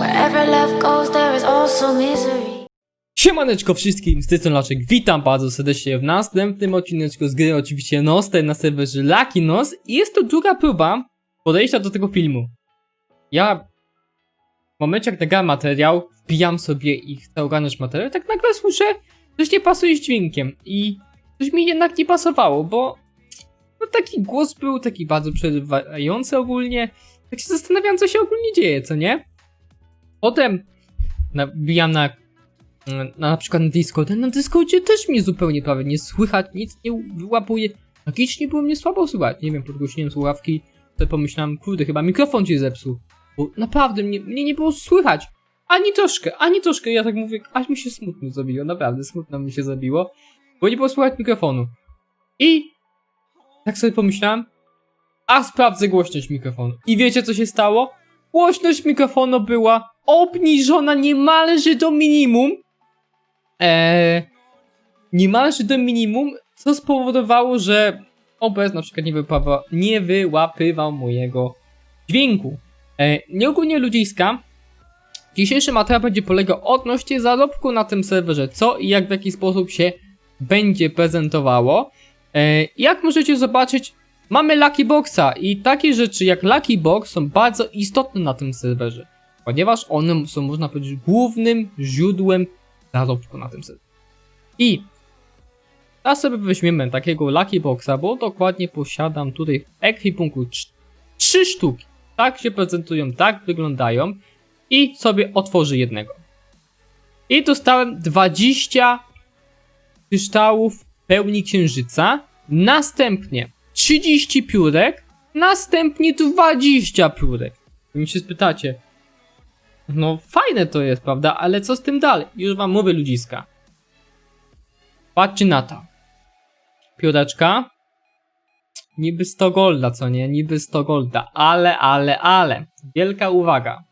Wherever love goes, there is also misery. Siemaneczko wszystkim, z tej strony Laczek, witam bardzo serdecznie w następnym odcineczku z gry oczywiście Nostem na serwerze Lucky Nos i jest to druga próba podejścia do tego filmu. Ja w momencie jak nagrałem materiał, wbijam sobie i chcę ogarnąć materiał, tak nagle słyszę, coś nie pasuje z dźwiękiem i coś mi jednak nie pasowało, bo no taki głos był taki bardzo przerywający ogólnie, tak się zastanawiam co się ogólnie dzieje, co nie? Potem na- wbijam na na, na przykład na Discordzie, na Discordzie też mnie zupełnie prawie nie słychać, nic nie wyłapuje. Magicznie było mnie słabo słychać, nie wiem, podgłośniłem słuchawki, to pomyślałem, kurde, chyba mikrofon ci zepsuł. Bo naprawdę mnie, mnie nie było słychać. Ani troszkę, ani troszkę, ja tak mówię, aż mi się smutno zrobiło, naprawdę smutno mi się zrobiło, bo nie było słychać mikrofonu. I tak sobie pomyślałem, a sprawdzę głośność mikrofonu. I wiecie co się stało? Głośność mikrofonu była obniżona niemalże do minimum, Eee, niemalże do minimum, co spowodowało, że OBS na przykład nie, wypawa, nie wyłapywał mojego dźwięku. Eee, nieogólnie ludziska, dzisiejszy materiał będzie polegał odnośnie zarobku na tym serwerze, co i jak w jaki sposób się będzie prezentowało. Eee, jak możecie zobaczyć, mamy Lucky Boxa i takie rzeczy jak Lucky Box są bardzo istotne na tym serwerze, ponieważ one są, można powiedzieć, głównym źródłem zarobku na tym serwerze. I teraz sobie weźmiemy takiego Lucky Boxa, bo dokładnie posiadam tutaj w ekwipunku trz- trzy sztuki. Tak się prezentują, tak wyglądają i sobie otworzę jednego. I dostałem 20 kryształów pełni księżyca, następnie 30 piórek, następnie 20 piórek. Wy mi się spytacie, no fajne to jest, prawda? Ale co z tym dalej? Już wam mówię ludziska. Patrzcie na to. Pióreczka. Niby 100 golda, co nie? Niby 100 golda. Ale, ale, ale. Wielka uwaga.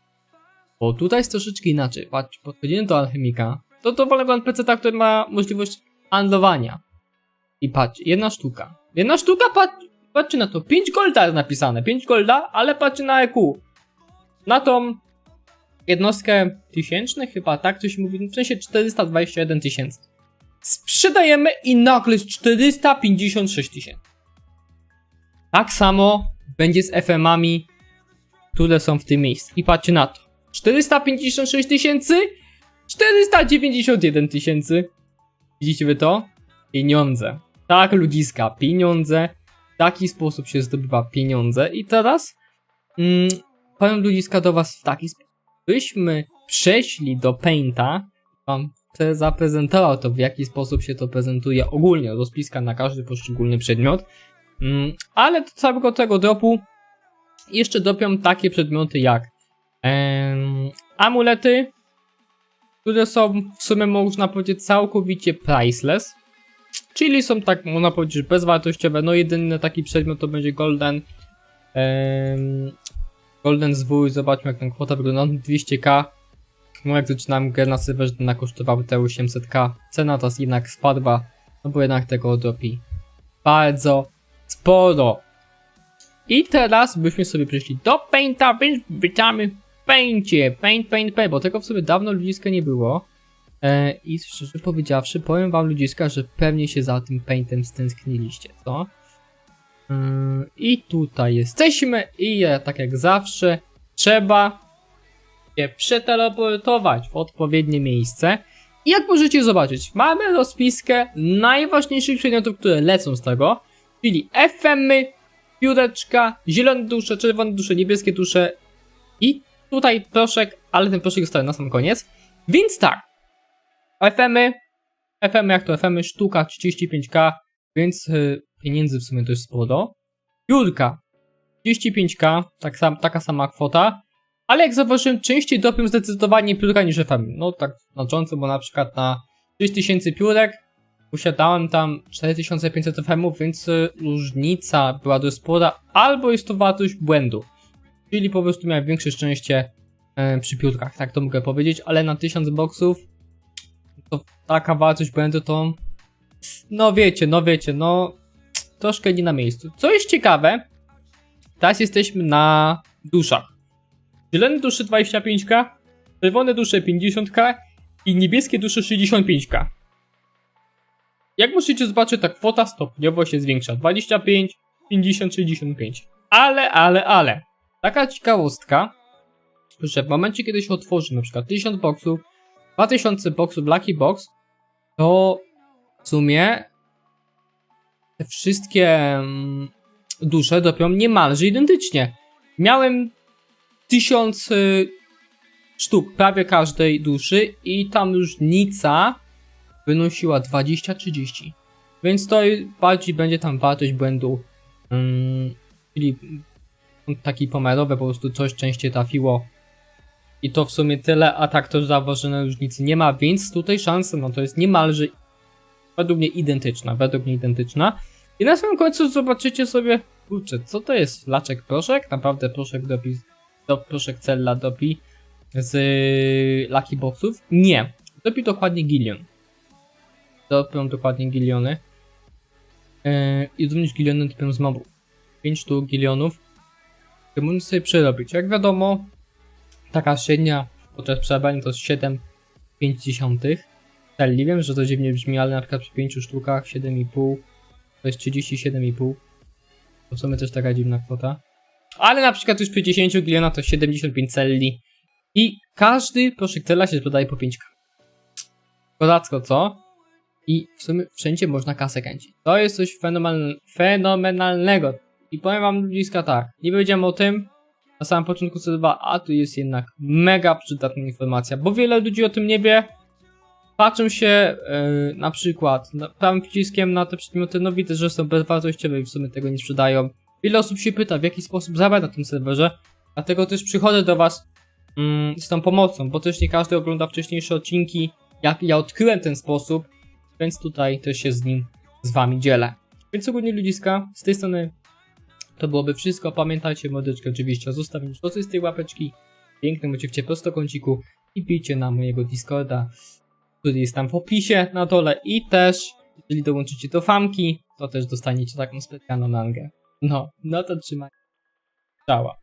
Bo tutaj jest troszeczkę inaczej. Patrz, podchodzimy do alchemika. To to wolę PC, który ma możliwość handlowania. I patrz, jedna sztuka. Jedna sztuka, patrz, patrzcie na to. 5 golda jest napisane. 5 golda, ale patrzcie na EQ. Na tą jednostkę tysięczne, chyba tak coś mówi, w sensie 421 tysięcy. Sprzedajemy i nagle jest 456 tysięcy. Tak samo będzie z FM-ami, które są w tym miejscu. I patrzcie na to. 456 tysięcy, 491 tysięcy. Widzicie wy to? Pieniądze. Tak, ludziska, pieniądze. W taki sposób się zdobywa pieniądze. I teraz mm, powiem ludziska do was w taki sposób byśmy przeszli do Painta, wam zaprezentował to, w jaki sposób się to prezentuje ogólnie, rozpiska na każdy poszczególny przedmiot, mm, ale do całego tego dropu jeszcze dopią takie przedmioty jak em, amulety, które są w sumie można powiedzieć całkowicie priceless, czyli są tak można powiedzieć bezwartościowe, no jedyny taki przedmiot to będzie golden em, Golden Zwój, zobaczmy jak tam kwota wygląda, 200k. No jak zaczynałem grę na serwerze, to kosztowały te 800k. Cena teraz jednak spadła, no bo jednak tego dropi bardzo sporo. I teraz byśmy sobie przeszli do Painta, więc witamy w Paincie. Paint, Paint, Paint, bo tego w sobie dawno ludziska nie było. E, I szczerze powiedziawszy, powiem wam ludziska, że pewnie się za tym Paintem stęskniliście, co? Yy, I tutaj jesteśmy i tak jak zawsze trzeba się przeteleportować w odpowiednie miejsce. I jak możecie zobaczyć, mamy rozpiskę najważniejszych przedmiotów, które lecą z tego, czyli FM-y, pióreczka, zielone dusze, czerwone dusze, niebieskie dusze i tutaj proszek, ale ten proszek zostaje na sam koniec. Więc tak, FM-y, FM jak to FM-y, sztuka 35k, więc yy, pieniędzy w sumie dość sporo. Piórka 35k, tak sam, taka sama kwota. Ale jak zauważyłem, częściej dopią zdecydowanie piórka niż FM. No tak znacząco, bo na przykład na 6000 piórek posiadałem tam 4500 FM-ów, więc y, różnica była dość spora, albo jest to wartość błędu. Czyli po prostu miałem większe szczęście e, przy piórkach, tak to mogę powiedzieć, ale na 1000 boksów to taka wartość błędu to no wiecie, no wiecie, no troszkę nie na miejscu. Co jest ciekawe, teraz jesteśmy na duszach. Zielone duszy 25k, czerwone dusze 50k i niebieskie dusze 65k. Jak możecie zobaczyć, ta kwota stopniowo się zwiększa. 25, 50, 65. Ale, ale, ale. Taka ciekawostka, że w momencie, kiedy się otworzy na przykład 1000 boxów, 2000 boxów Lucky Box, to w sumie te wszystkie mm, dusze dopią niemalże identycznie. Miałem 1000 y, sztuk prawie każdej duszy i tam różnica wynosiła 20-30. Więc to bardziej będzie tam wartość błędu, mm, czyli taki pomiarowy, po prostu coś częściej trafiło. I to w sumie tyle, a tak to zauważonej różnicy nie ma, więc tutaj szansa no to jest niemalże według mnie identyczna, według mnie identyczna. I na samym końcu zobaczycie sobie, kurczę, co to jest laczek proszek? Naprawdę proszek dopi, do, proszek cella dopi z Lucky Boxów? Nie, dopi dokładnie Gillion. Dopią dokładnie Giliony. Yy, I również Giliony dopią z mobów. 5 sztuk Gilionów, które można sobie przerobić. Jak wiadomo, taka średnia podczas przerabiania to jest 7,5 celli. Wiem, że to dziwnie brzmi, ale na przykład przy 5 sztukach 7,5 to jest 37,5. To w sumie też taka dziwna kwota. Ale na przykład już przy 10 giliona to 75 celli. I każdy proszek cela się sprzedaje po 5k. Kozacko, co? I w sumie wszędzie można kasę kręcić. To jest coś fenomenal fenomenalnego. I powiem wam ludziska tak, nie powiedziałem o tym na samym początku C2, a tu jest jednak mega przydatna informacja, bo wiele ludzi o tym nie wie. Patrzą się yy, na przykład na, prawym przyciskiem na te przedmioty, no widzę, że są bezwartościowe i w sumie tego nie sprzedają. Wiele osób się pyta, w jaki sposób zarabiać na tym serwerze, dlatego też przychodzę do was mm, z tą pomocą, bo też nie każdy ogląda wcześniejsze odcinki, jak ja odkryłem ten sposób, więc tutaj też się z nim z wami dzielę. Więc ogólnie ludziska, z tej strony to byłoby wszystko. Pamiętajcie, mordeczki oczywiście o zostawieniu z tej łapeczki, pięknym oczywiście prostokąciku i bijcie na mojego Discorda, który jest tam w opisie na dole i też, jeżeli dołączycie do famki, to też dostaniecie taką specjalną nangę. No, no to trzymaj. Ciała.